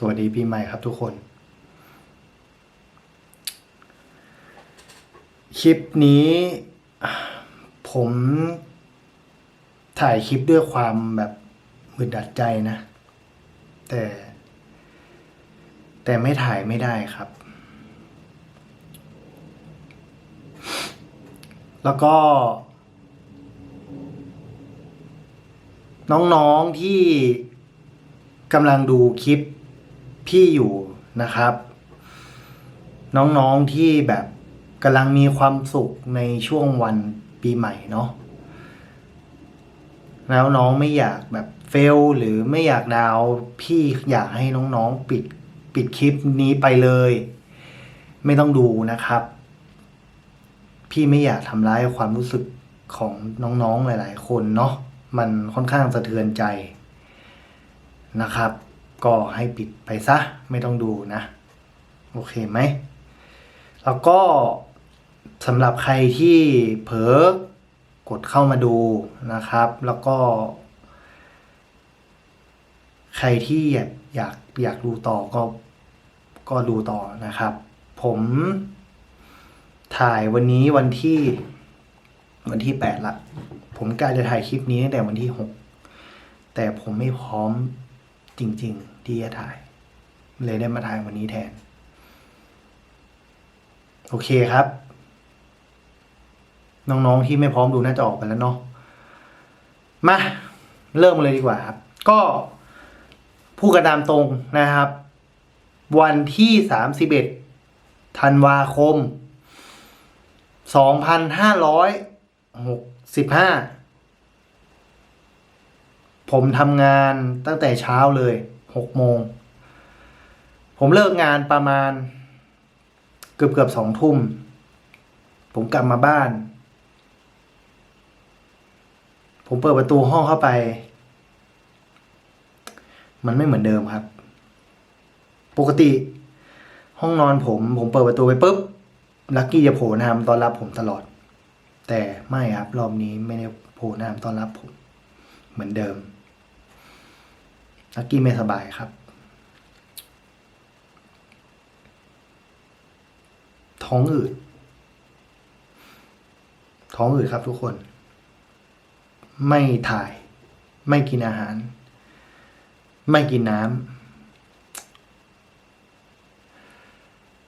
สวัสดีปีใหม่ครับทุกคน คลิปนี้ ผมถ่ายคลิปด้วยความแบบมืดดัดใจนะ แต่ แต่ไม่ถ่ายไม่ได้ครับ แล้วก็ น้องๆที่กำลังดูคลิป พี่อยู่นะครับ น้องๆที่แบบกำลังมีความสุขในช่วงวันปีใหม่เนาะแล้วน้องไม่อยากแบบเฟลหรือไม่อยากดาวพี่อยากให้น้องๆปิดปิดคลิปนี้ไปเลย ไม่ต้องดูนะครับ พี่ไม่อยากทำร้ายความรู้สึกของน้องๆหลาย ๆ คนเนาะมันค่อนข้างสะเทือนใจนะครับ ก็ให้ปิดไปซะไม่ต้องดูนะ โอเคไหม แล้วก็สำหรับใครที่เผลอกดเข้ามาดูนะครับ แล้วก็ ใครที่อยากอยากอยากดูต่อก็ก็ดูต่อนะครับ ผมถ่ายวันนี้วันที่ วันที่แปดละ ผมกะจะถ่ายคลิปนี้ตั้งแต่วันที่หกแต่ผมไม่พร้อม จริง ๆ ที่จะถ่าย เลยได้มาถ่ายวันนี้แทน โอเคครับ น้องๆที่ไม่พร้อมดูน่าจะออกไปแล้วเนาะมาเริ่มเลยดีกว่าครับ ก็พูดกันตามตรงนะครับ วันที่ 31 ธันวาคม 2565 ผมทำงานตั้งแต่เช้าเลยหกโมง ผมเลิกงานประมาณ เกือบเกือบสองทุ่ม ผมกลับมาบ้าน ผมเปิดประตูห้องเข้าไป มันไม่เหมือนเดิมครับ ปกติ ห้องนอนผม ผมเปิดประตูไปปุ๊บลักกี้จะโผล่น้ามตอนรับผมตลอด แต่ไม่ครับ รอบนี้ไม่ได้โผล่น้ามตอนรับผม เหมือนเดิม ลักกี้ไม่สบายครับ ท้องอืด ท้องอืดครับทุกคน ไม่ถ่าย ไม่กินอาหาร ไม่กินน้ำ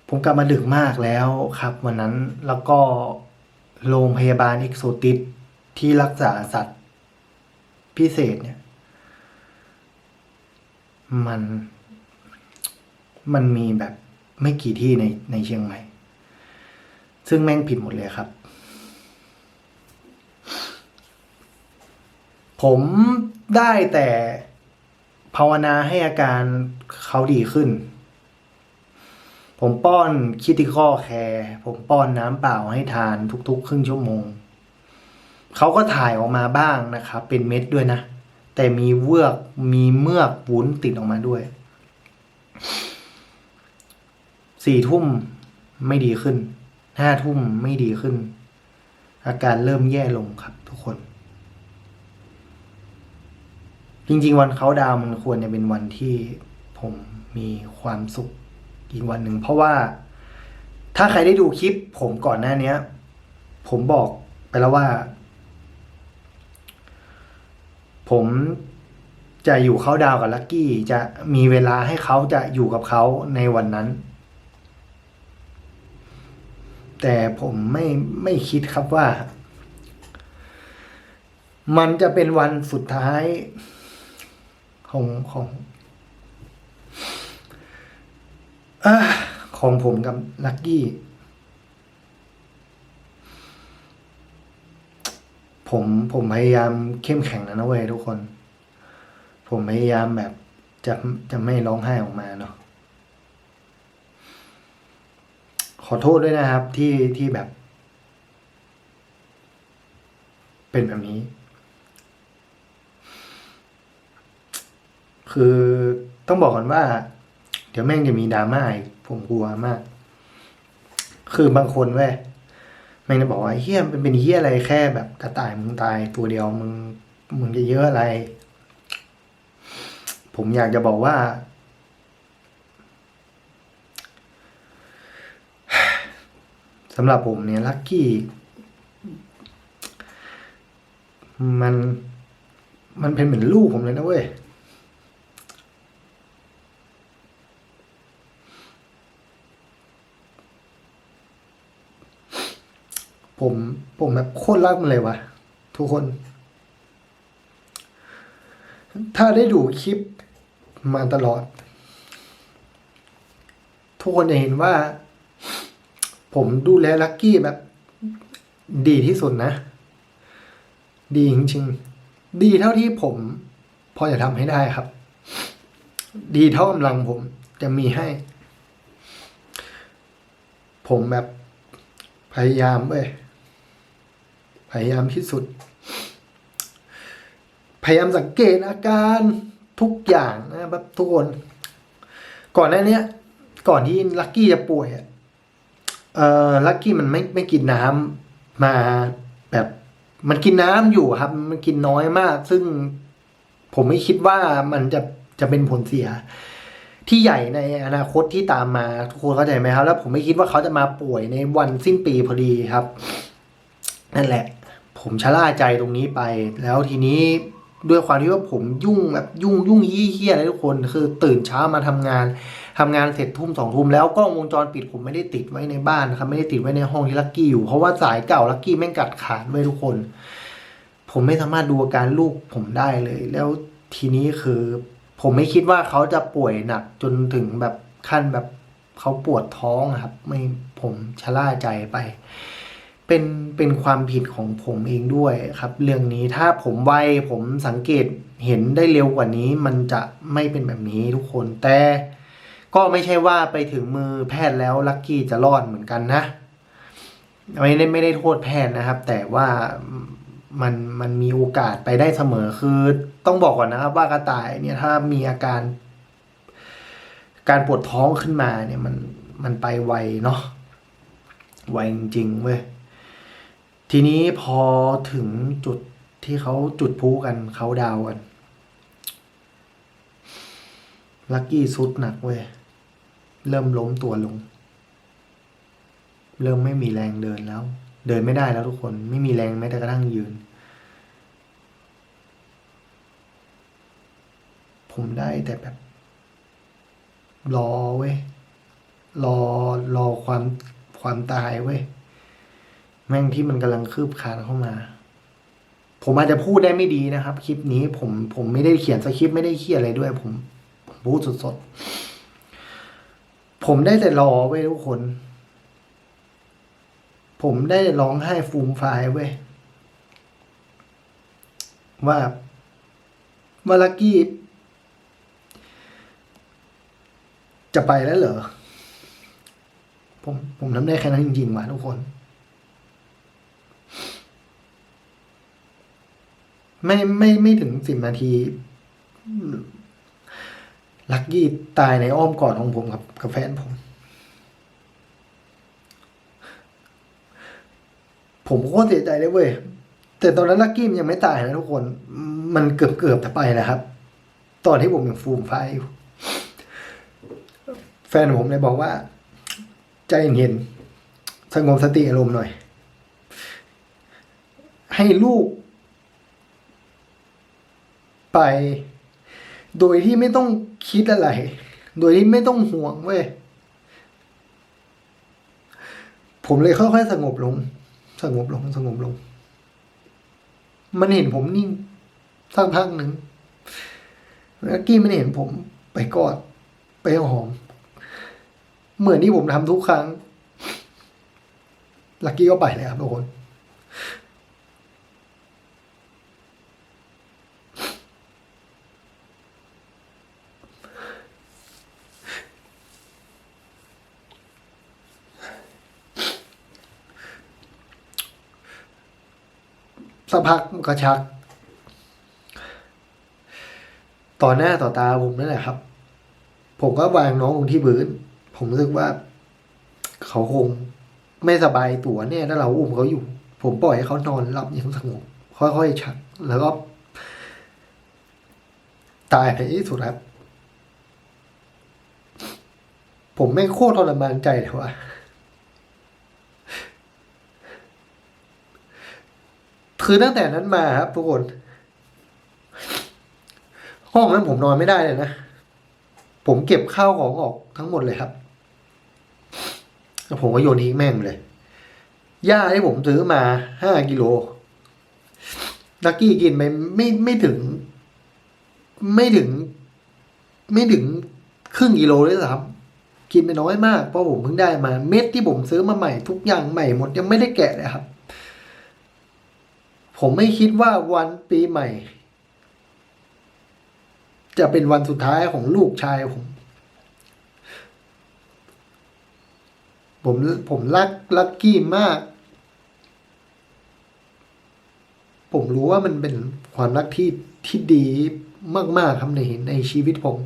ผมกลับมาดึกมากแล้วครับ วันนั้น แล้วก็โรงพยาบาลเอกโซติสที่รักษาสัตว์ พิเศษเนี่ย มัน มันมีแบบไม่กี่ที่ในในเชียงใหม่ ซึ่งแม่งผิดหมดเลยครับ ผมได้แต่ภาวนาให้อาการเขาดีขึ้น ผมป้อนคิติคอแคร์ผมป้อนน้ำเปล่าให้ทานทุกๆ ครึ่งชั่วโมง เขาก็ถ่ายออกมาบ้างนะครับ เป็นเม็ดด้วยนะ แต่มีเวือกมีเมือกวุ้นติดออกมาด้วยสี่ทุ่มไม่ดีขึ้นห้าทุ่มไม่ดีขึ้น อาการเริ่มแย่ลงครับทุกคน จริง ๆ วันเขาดาวมันควรจะเป็นวันที่ผมมีความสุขอีกวันหนึ่ง เพราะว่าถ้าใครได้ดูคลิปผมก่อนหน้านี้ผมบอกไปแล้วว่า ผมจะอยู่เขาดาวกับลักกี้ จะมีเวลาให้เขาจะอยู่กับเขาในวันนั้น แต่ผมไม่ไม่คิดครับว่า มันจะเป็นวันสุดท้ายของของอของผมกับลักกี้ ผมผมพยายามเข้มแข็งแล้วนะเว้ยทุกคน ผมพยายามแบบจะจะไม่ร้องไห้ออกมาเนาะขอโทษด้วยนะครับที่ที่แบบ เป็นแบบนี้ คือต้องบอกก่อนว่า เดี๋ยวแม่งจะมีดราม่าอีกผมกลัวมาก คือบางคนเว้ย ม่งจะบอกว่าเฮี้ยมันเป็นเฮี้ยอะไรแค่แบบกระต่ายมึงตายตัวเดียวมึงมึงจะเยอะอะไร ผมอยากจะบอกว่า สำหรับผมเนี่ยลัคกี้ มัน มันเป็นเหมือนลูกผมเลยนะเว้ย ผมผมแบบโคตรรักมันเลยวะทุกคน ถ้าได้ดูคลิปมาตลอด ทุกคนจะเห็นว่า ผมดูแลลักกี้แบบ ดีที่สุดนะ ดีจริงๆ ดีเท่าที่ผม พอจะทำให้ได้ครับ ดีเท่ากำลังผมจะมีให้ ผมแบบพยายามเว้ย พยายามที่สุด พยายามสังเกตอาการทุกอย่างนะครับทุกคน ก่อนหน้านี้ก่อนที่ลักกี้จะป่วยเอ่อลักกี้มันไม่ไม่กินน้ำมาแบบมันกินน้ำอยู่ครับ มันกินน้อยมาก ซึ่งผมไม่คิดว่ามันจะจะเป็นผลเสีย ที่ใหญ่ในอนาคตที่ตามมาทุกคนเข้าใจไหมครับ แล้วผมไม่คิดว่าเขาจะมาป่วยในวันสิ้นปีพอดีครับ นั่นแหละ ผมชะล่าใจตรงนี้ไป แล้วทีนี้ด้วยความที่ว่าผมยุ่งแบบยุ่งยุ่งยี่เฮียอะไรทุกคน คือตื่นเช้ามาทำงานทำงานเสร็จทุ่มสองทุ่มแล้วกล้องวงจรปิดผมไม่ได้ติดไว้ในบ้านนะครับไม่ได้ติดไว้ในห้องที่ลักกี้อยู่เพราะว่าสายเก่าลักกี้แม่งกัดขาดไว้ทุกคน ผมไม่สามารถดูอาการลูกผมได้เลย แล้วทีนี้คือ ผมไม่คิดว่าเขาจะป่วยหนักจนถึงแบบขั้นแบบเขาปวดท้องครับ ไม่ผมชะล่าใจไป เป็นเป็นความผิดของผมเองด้วยครับ เรื่องนี้ถ้าผมไวผมสังเกตเห็นได้เร็วกว่านี้ มันจะไม่เป็นแบบนี้ทุกคนแต่ก็ไม่ใช่ว่าไปถึงมือแพทย์แล้วลักกี้จะรอดเหมือนกันนะไม่ได้ไม่ได้โทษแพทย์นะครับ แต่ว่ามันมันมีโอกาสไปได้เสมอคือ ต้องบอกก่อนนะครับ ว่ากระต่ายเนี่ยถ้ามีอาการ การปวดท้องขึ้นมาเนี่ยมันมันไปไวเนาะไวจริงๆเว้ย ทีนี้พอถึงจุดที่เขาจุดพลุกันเขาดาวกัน ลักกี้สุดหนักเว้ย เริ่มล้มตัวลง เริ่มไม่มีแรงเดินแล้ว เดินไม่ได้แล้วทุกคน ไม่มีแรงแม้แต่กระทั่งยืน ผมได้แต่แบบ รอเว้ย รอรอความความตายเว้ย แม่งที่มันกำลังคืบคานเข้ามา ผมอาจจะพูดได้ไม่ดีนะครับ คลิปนี้ผมผมไม่ได้เขียนสคริปต์ไม่ได้เขียนอะไรด้วย ผมผมพูดสดๆ ผมได้แต่รอไว้ยทุกคน ผมได้ร้องไห้ฟูมฟายเว้ยว่าว่าลักกี้ จะไปแล้วเหรอ ผมผมทำได้แค่นั้นจริงๆว่ะทุกคน ไม่ไม่ไม่ถึงสิบนาที ลักกี้ตายในอ้อมกอดของผมกับกับแฟนผม ผมโคตรเสียใจเลยเว้ยแต่ตอนนั้นลักกี้มันยังไม่ตายนะทุกคน มันเกือบเกือบจะไปแล้วครับ ตอนที่ผมยังฟูมไฟอยู่ แฟนผมเลยบอกว่า ใจเย็นสงบสติอารมณ์หน่อย ให้ลูก ไป โดยที่ไม่ต้องคิดอะไร โดยที่ไม่ต้องห่วงเว้ยผมเลยค่อยๆสงบลง สงบลงสงบลง มันเห็นผมนิ่งสักพักหนึ่งแล้วกี้มันเห็นผมไปกอดไปหอม เหมือนที่ผมทำทุกครั้ง ลักกี้ก็ไปเลยครับทุกคน พักมันก็ชัก ต่อหน้าต่อตาผมนั่นแหละครับ ผมก็วางน้องลงที่พื้น ผมรู้สึกว่า เขาคงไม่สบายตัวเนี่ยถ้าเราอุ้มเขาอยู่ ผมปล่อยให้เขานอนหลับอย่างสงบค่อยๆชัก แล้วก็ ตายไปที่สุดครับ ผมไม่โคตรทรมานใจเลยว่ะ คือตั้งแต่นั้นมาครับทุกคน ห้องนั้นผมนอนไม่ได้เลยนะ ผมเก็บข้าวของออกทั้งหมดเลยครับแล้วผมก็โยนทิ้งแม่งเลยหญ้าที่ผมซื้อมาห้ากิโลลักกี้กินไปไม่ไม่ถึง ไม่ถึง ไม่ถึงครึ่งกิโลเลยซ้ำกินไปน้อยมากเพราะผมเพิ่งได้มา เม็ดที่ผมซื้อมาใหม่ทุกอย่างใหม่หมดยังไม่ได้แกะเลยครับ ผมไม่คิดว่าวันปีใหม่ จะเป็นวันสุดท้ายของลูกชายผม ผมผมรักลักกี้มาก ผมรู้ว่ามันเป็นความรักที่ที่ดีมากๆครับในในชีวิตผม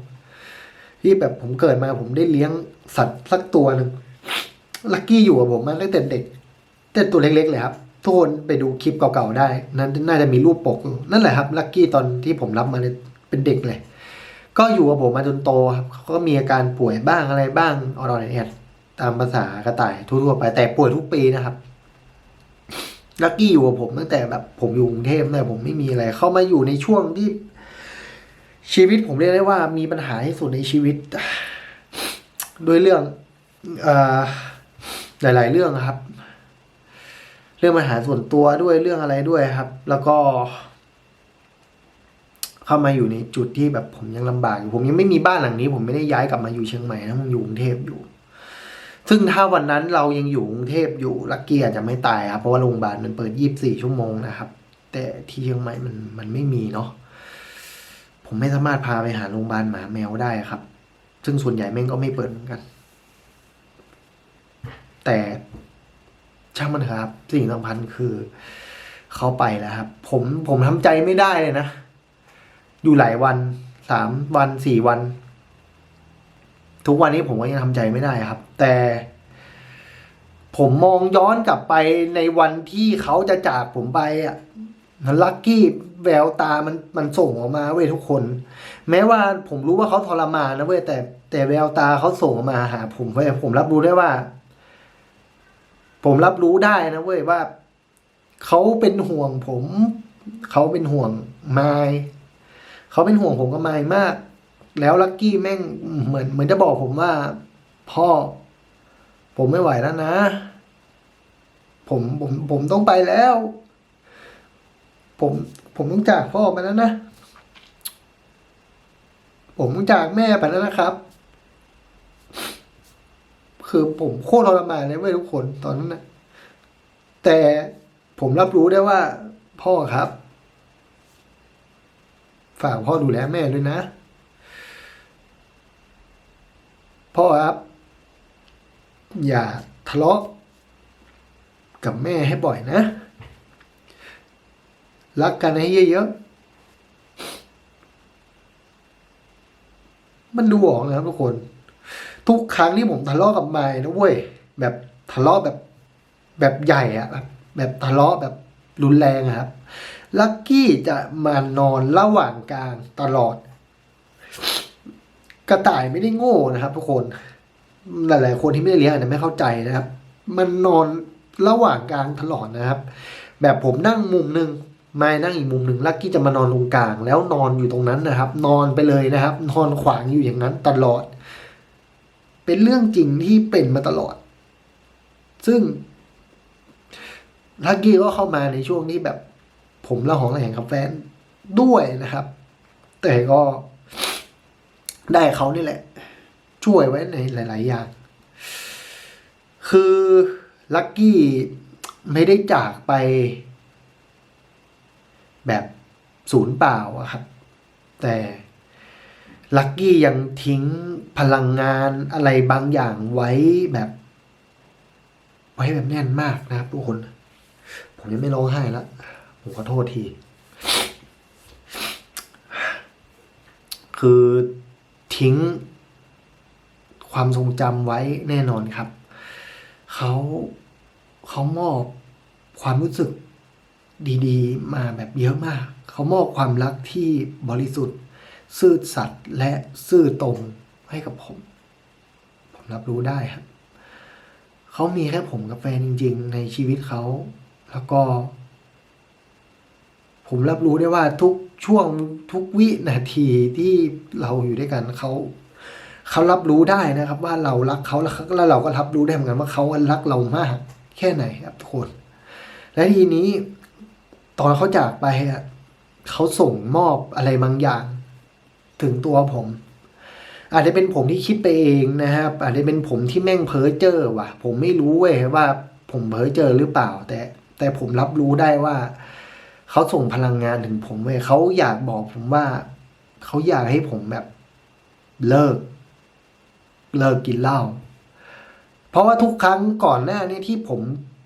ที่แบบผมเกิดมาผมได้เลี้ยงสัตว์สักตัวหนึ่งลักกี้อยู่กับผมมาตั้งแต่เด็กแต่ตัวเล็กๆเลยครับ ทุกคนไปดูคลิปเก่าๆได้ นั้นน่าจะมีรูปปก นั่นแหละครับ ลักกี้ตอนที่ผมรับมาเป็นเด็กเลย ก็อยู่กับผมมาจนโตครับเขาก็มีอาการป่วยบ้างอะไรบ้างออดแอดตามภาษากระต่ายทั่วๆไปแต่ป่วยทุกปีนะครับลักกี้อยู่กับผมตั้งแต่แบบผมอยู่กรุงเทพแต่ผมไม่มีอะไร เข้ามาอยู่ในช่วงที่ ชีวิตผมเรียกได้ว่ามีปัญหาที่สุดในชีวิตด้วยเรื่องอหลาย ๆ เรื่องครับ รื่องปัญหาส่วนตัวด้วยเรื่องอะไรด้วยครับ แล้วก็ เข้ามาอยู่ในจุดที่แบบผมยังลำบากอยู่ผมยังไม่มีบ้านหลังนี้ ผมไม่ได้ย้ายกลับมาอยู่เชียงใหม่นะผมอยู่กรุงเทพอยู่ ซึ่งถ้าวันนั้นเรายังอยู่กรุงเทพอยู่ลักกี้อาจจะไม่ตายครับเพราะว่าโรงพยาบาลมันเปิดยี่บสี่ชั่วโมงนะครับ แต่ที่เชียงใหม่มันมันไม่มีเนาะผมไม่สามารถพาไปหาโรงพยาบาลหมาแมวได้ครับ ซึ่งส่วนใหญ่แม่งก็ไม่เปิดเหมือนกัน แต่ ช่างมันเถอะครับ สิ่งสำคัญคือเขาไปแล้วครับ ผมผมทำใจไม่ได้เลยนะ อยู่หลายวันสามวันสี่วัน ทุกวันนี้ผมก็ยังทำใจไม่ได้ครับ แต่ ผมมองย้อนกลับไปในวันที่เขาจะจากผมไปอะลักกี้แววตามันมันส่งออกมาเว้ยทุกคน แม้ว่าผมรู้ว่าเขาทรมานนะเว้ยแต่ แต่แววตาเขาส่งออกมาหา ผมเว้ยผมรับรู้ได้ว่า ผมรับรู้ได้นะเว้ยว่าเขาเป็นห่วงผม เขาเป็นห่วงไมายเขาเป็นห่วงผมกับไมายมาก แล้วลักกี้แม่งเหมือนเหมือนจะบอกผมว่า พ่อ ผมไม่ไหวแล้วนะ ผมผมผมต้องไปแล้ว ผมผมต้องจากพ่อไปแล้วนะ ผมต้องจากแม่ไปแล้วนะครับ คือผมโคตรทรมานเลยเว้ยทุกคนตอนนั้นนะแต่ผมรับรู้ได้ว่า พ่อครับ ฝากพ่อดูแลแม่ด้วยนะ พ่อครับ อย่าทะเลาะกับแม่ให้บ่อยนะ รักกันให้เยอะๆ มันดูออกนะครับทุกคน ทุกครั้งที่ผมทะเลาะกับไม้นะเว้ยแบบทะเลาะแบบแบบใหญ่อะแบบแบบทะเลาะแบบรุนแรงครับ ลักกี้จะมานอนระหว่างกลางตลอด กระต่ายไม่ได้โง่นะครับ ทุกคนหลายๆคนที่ไม่ได้เลี้ยงอาจจะไม่เข้าใจนะครับ มันนอนระหว่างกลางตลอดนะครับ แบบผมนั่งมุมหนึ่งไม้นั่งอีกมุมหนึ่งลักกี้จะมานอนตรงกลาง แล้วนอนอยู่ตรงนั้นนะครับ นอนไปเลยนะครับ นอนขวางอยู่อย่างนั้นตลอด เป็นเรื่องจริงที่เป็นมาตลอด ซึ่งลักกี้ก็เข้ามาในช่วงที่แบบ ผมละหองระแหงกับแฟนด้วยนะครับ แต่ก็ได้เขานี่แหละ ช่วยไว้ในหลาย ๆ อย่าง คือลักกี้ไม่ได้จากไป แบบศูนย์เปล่าอะครับ แต่ ลักกี้ยังทิ้งพลังงานอะไรบางอย่างไว้แบบ ไว้แบบแน่นมากนะครับทุกคน ผมยังไม่ร้องไห้ล้วผมขอโทษที คือทิ้ง ความทรงจำไว้แน่นอนครับ เขาเขามอบความรู้สึกดี ๆ มาแบบเยอะมาก เขามอบความรักที่บริสุทธิ์ ซื่อสัตย์และซื่อตรงให้กับผม ผมรับรู้ได้ครับเขามีแค่ผมกับแฟนจริง ๆ ในชีวิตเขา แล้วก็ ผมรับรู้ได้ว่าทุกช่วงทุกวินาทีที่เราอยู่ด้วยกันเขาเขารับรู้ได้นะครับ ว่าเรารักเขาแล้วเราก็รับรู้ได้เหมือนกันว่าเขารักเรามาก แค่ไหนครับทุกคน และทีนี้ตอนเขาจากไปอะเขาส่งมอบอะไรบางอย่าง ถึงตัวผม อาจจะเป็นผมที่คิดไปเองนะครับ อาจจะเป็นผมที่แม่งเพ้อเจ้อว่ะ ผมไม่รู้เว้ยว่าผมเพ้อเจ้อหรือเปล่า แต่ แต่ผมรับรู้ได้ว่าเขาส่งพลังงานถึงผมเว้ยเขาอยากบอกผมว่าเขาอยากให้ผมแบบเลิก เลิกกินเหล้าเพราะว่าทุกครั้งก่อนหน้านี้ที่ผม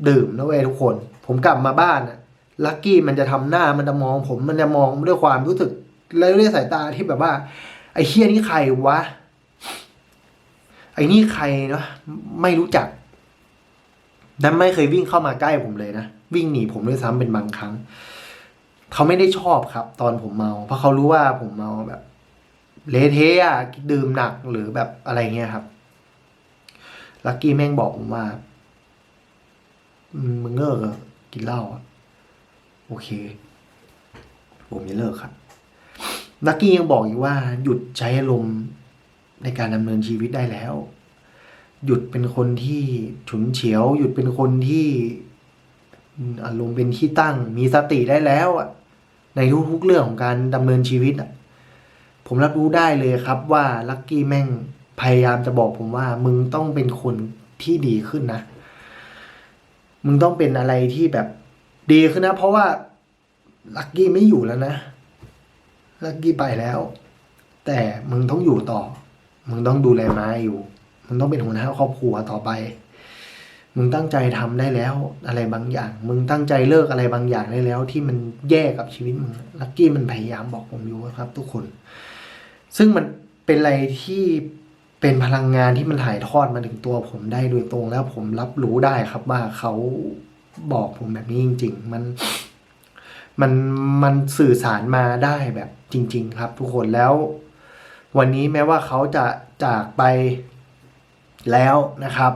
ดื่มนะเว้ยทุกคน ผมกลับมาบ้านอะลักกี้มันจะทำหน้ามันจะมองผมมันจะมองด้วยความรู้สึก และด้วยสายตาที่แบบว่า ไอ้เฮียนี่ใครวะ ไอ้นี่ใครเนาะไม่รู้จักดันไม่เคยวิ่งเข้ามาใกล้ผมเลยนะ วิ่งหนีผมด้วยซ้ำเป็นบางครั้ง เขาไม่ได้ชอบครับ ตอนผมเมา เพราะเขารู้ว่าผมเมาแบบเละเทะดื่มหนักหรือแบบอะไรเงี้ยครับ ลักกี้แม่งบอกผมว่า มึงเลิกกินเหล้าโอเค ผมจะเลิกครับ ลักกี้ยังบอกอีกว่าหยุดใช้อารมณ์ในการดำเนินชีวิตได้แล้ว หยุดเป็นคนที่ฉุนเฉียว หยุดเป็นคนที่อารมณ์เป็นที่ตั้ง มีสติได้แล้วอะในทุกๆเรื่องของการดำเนินชีวิตอะผมรับรู้ได้เลยครับว่าลักกี้แม่งพยายามจะบอกผมว่า มึงต้องเป็นคนที่ดีขึ้นนะ มึงต้องเป็นอะไรที่แบบดีขึ้นนะ เพราะว่าลักกี้ไม่อยู่แล้วนะ ลักกี้ไปแล้ว แต่มึงต้องอยู่ต่อ มึงต้องดูแลม้าอยู่ มึงต้องเป็นหัวหน้าครอบครัวต่อไป มึงตั้งใจทำได้แล้ว อะไรบางอย่าง มึงตั้งใจเลิกอะไรบางอย่างได้แล้ว ที่มันแย่กับชีวิตมึงลักกี้มันพยายามบอกผมอยู่ครับ ทุกคน ซึ่งมันเป็นอะไรที่เป็นพลังงานที่มันถ่ายทอดมาถึงตัวผมได้โดยตรงแล้วผมรับรู้ได้ครับว่าเขาบอกผมแบบนี้จริง ๆ มัน มันมันสื่อสารมาได้แบบจริง ๆ ครับ ทุกคนแล้ว วันนี้แม้ว่าเขาจะจากไปแล้วนะครับ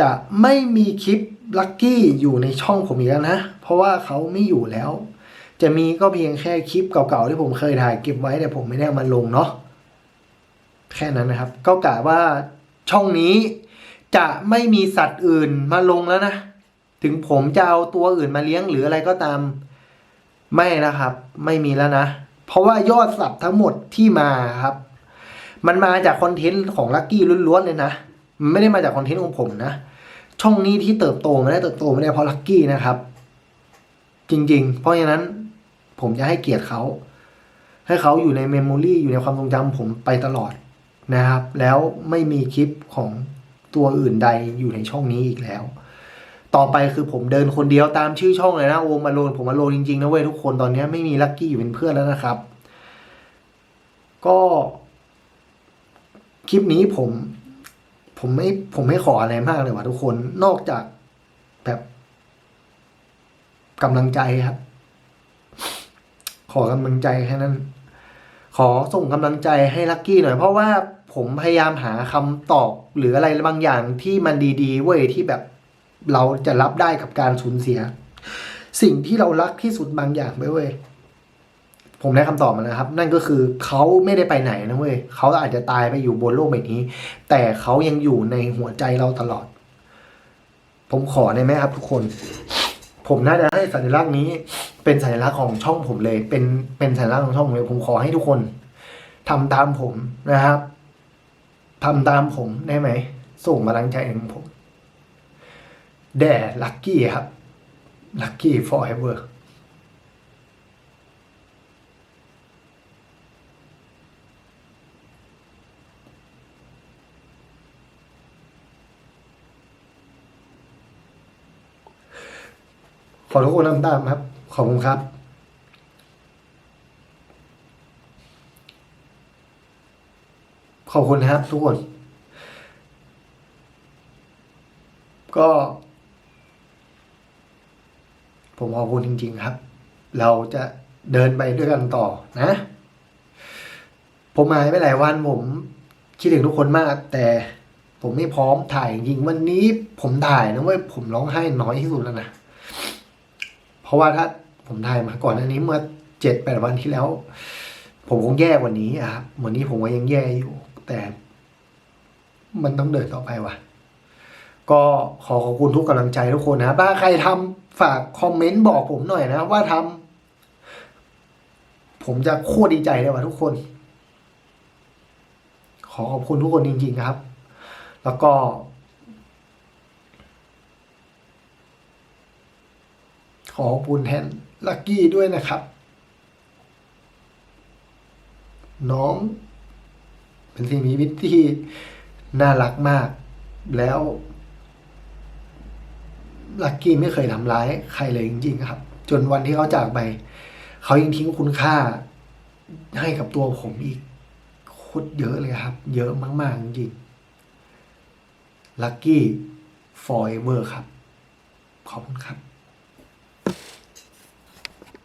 จะไม่มีคลิปลัคกี้อยู่ในช่องผมอีกแล้วนะ เพราะว่าเขาไม่อยู่แล้ว จะมีก็เพียงแค่คลิปเก่าๆที่ผมเคยถ่ายเก็บไว้แต่ผมไม่ได้มาลงเนาะแค่นั้นนะครับ ก็กะว่าช่องนี้จะไม่มีสัตว์อื่นมาลงแล้วนะ ถึงผมจะเอาตัวอื่นมาเลี้ยงหรืออะไรก็ตาม ไม่นะครับ ไม่มีแล้วนะ เพราะว่ายอดสับทั้งหมดที่มาครับ มันมาจากคอนเทนต์ของลักกี้ล้วนๆเลยนะมันไม่ได้มาจากคอนเทนต์ของผมนะ ช่องนี้ที่เติบโตมาได้เติบโตมาได้เพราะลักกี้นะครับ จริง ๆ เพราะฉะนั้น ผมจะให้เกียรติเขาให้เขาอยู่ในเมมโมรีอยู่ในความทรงจำผมไปตลอดนะครับ แล้วไม่มีคลิปของตัวอื่นใดอยู่ในช่องนี้อีกแล้ว ต่อไปคือผมเดินคนเดียวตามชื่อช่องเลยนะโอมมาโลนผมมาโลนจริงๆนะเว้ยทุกคนตอนนี้ไม่มีลักกี้อยู่เป็นเพื่อนแล้วนะครับ ก็คลิปนี้ผม ผมไม่ผมไม่ขออะไรมากเลยว่ะทุกคนนอกจากแบบกำลังใจครับ ขอกำลังใจแค่นั้น ขอส่งกำลังใจให้ลักกี้หน่อย เพราะว่าผมพยายามหาคำตอบหรืออะไรบางอย่างที่มันดีๆเว้ยที่แบบ เราจะรับได้กับการสูญเสีย สิ่งที่เรารักที่สุดบางอย่างไว้เว้ยผมได้คำตอบมาแล้วครับ นั่นก็คือเขาไม่ได้ไปไหนนะเว้ยเขาอาจจะตายไปอยู่บนโลกใบนี้ แต่เขายังอยู่ในหัวใจเราตลอด ผมขอได้ไหมครับ ทุกคน ผมน่าจะให้สัญลักษณ์นี้ เป็นสัญลักษณ์ของช่องผมเลย เป็นเป็นสัญลักษณ์ของช่องผมเลย ผมขอให้ทุกคนทำตามผมนะครับทำตามผมได้ไหมส่งกำลังใจถึงผม แด่ลัคกี้ครับลัคกี้ forever ขอทุกคนทำตามครับ ขอบคุณครับ ขอบคุณนะครับทุกคน ก็ ผมขอบคุณจริง ๆครับ เราจะเดินไปด้วยกันต่อนะ ผมหายไปหลายวันผมคิดถึงทุกคนมาก แต่ผมไม่พร้อมถ่ายจริงวันนี้ผมถ่ายนะเว้ยผมร้องไห้น้อยที่สุดแล้วนะเพราะว่าถ้าผมถ่ายมาก่อนอันนี้เมื่อเจ็ดแปดวันที่แล้ว ผมคงแย่กว่านี้อะครับวันนี้ผมก็ยังแย่อยู่ แต่ มันต้องเดินต่อไปว่ะ ก็ขอขอบคุณทุกกำลังใจทุกคนนะบถ้าใครทำ ฝากคอมเมนต์บอกผมหน่อยนะ ว่าทำผมจะโคตรดีใจเลยว่ะทุกคน ขอขอบคุณทุกคนจริง ๆ ครับ แล้วก็ ขอขอบคุณแทนลักกี้ด้วยนะครับ น้อง เป็นสิ่งมีวิตที่น่ารักมากแล้ว ลักกี้ไม่เคยทำร้ายใครเลยจริงๆครับ จนวันที่เขาจากไป เขายังทิ้งคุณค่าให้กับตัวผมอีกโคตรเยอะเลยครับ เยอะมากๆจริงๆลักกี้ฟอยเวอร์ครับ ขอบคุณครับ